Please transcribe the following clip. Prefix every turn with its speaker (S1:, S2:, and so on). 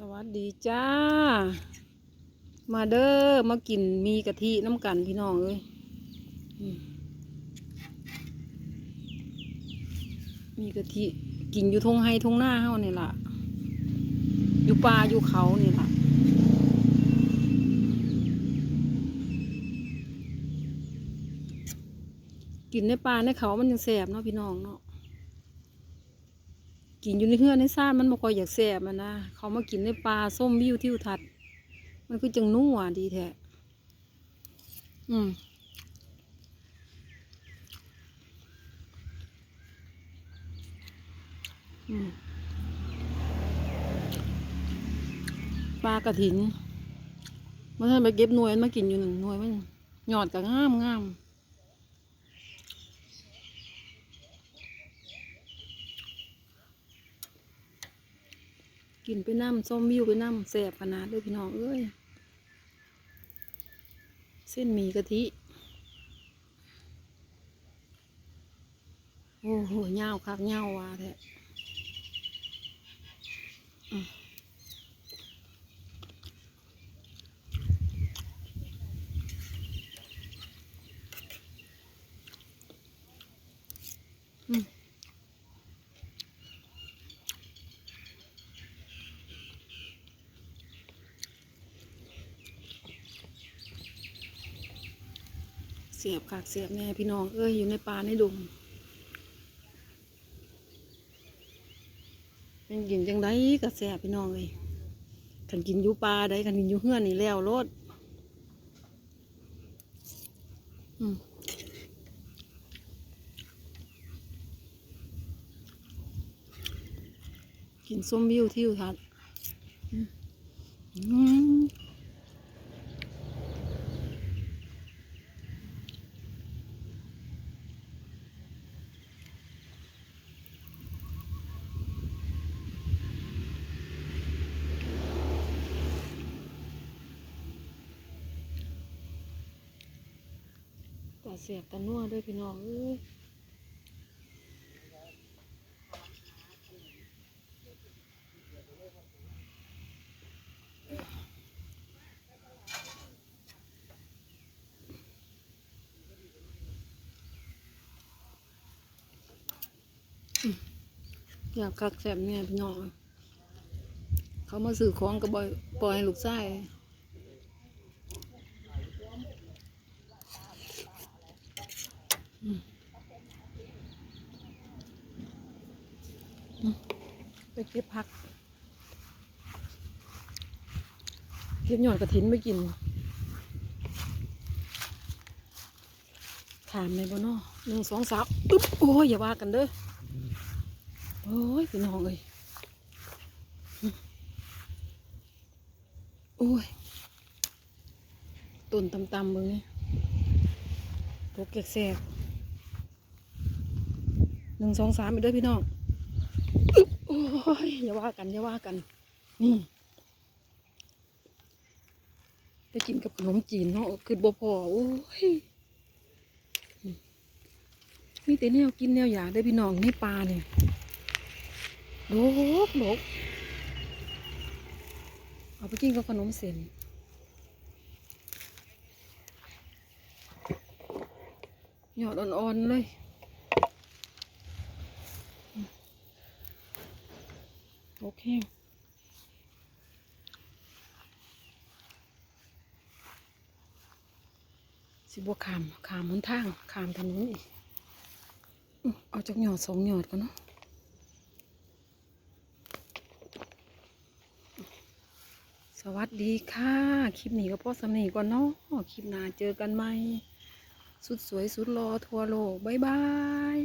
S1: สวัสดีจ้า มาเด้อมากินมีกะทิน้ำกันพี่น้องเอ้ยมีกะทิกินอยู่ทงไฮทงหน้าเฮาเนี่ยล่ะ อยู่ป่าอยู่เขาเนี่ยล่ะกินในป่าในเขามันยังแสบเนาะพี่น้องเนาะ กินอยู่ในเฮือนในซ่านมันบ่ค่อยอยากแสบมันนะเขามากินในปลาส้มวิวทิวทัศน์มันคือจังนัวดีแท้อืมอืมปลากระถินเมื่อท่านไปเก็บหน่วยมากินอยู่หนึ่งหน่วยมันหยอดกับงามงาม กินไปน้ำส้มวิวไปน้ำแสบขนาดเลยพี่น้องเอ้ย เส้นหมี่กะทิ โอ้โหเงาคักเงาวว่าแท้อืม สียบขากเสียบแน่พี่น้อง เอ้ยอยู่ในป่าในดงเป็นกินจังไดก็แสบพี่น้องเลยกันกินอยู่ป่าได้กันกินอยู่เฮือนนี่แล้วรถอืมกินส้มวิวทิวทัศน์อืมอืม ตาเสียบตานัวด้วยพี่น้องเอ้ยอยากคักแสบเนี่ยพี่น้อง เขามาซื้อของกับบอยปล่อยให้ลูกชา ไปเก็บผัก เก็บหยอดกระถินไปกิน ถามในบ่เนอหนึ่งสองสามอึ๊บโอ้ยอย่าว่ากันเด้อโอ้ยพี่น้องเอ้ยโอ้ยต้นตำๆเบิ่งนี่ตกแสกหนึ่งสองสามไปด้อพี่น้องอ ยอย่าว่ากันอย่าว่ากัน นี่ไปกินกับขนมจีนเนาะคือบ่พอโอ้ยมีแต่แนวกินแนวอยากได้พี่น้องในปลาเนี่ยโดกโดกเอาไปกินกับขนมเส้นหยอดอ่อนๆเลย โอเคสิบวขามขามหนทางขามถนนอีกเอาจากหยอดสองหยอดกันเนาะสวัสดีค่ะ คลิปนี้ก็พ่อสำนีก่อนเนาะคลิปหน้าเจอกันไหม สุดสวยสุดรอทัวโลกบายบาย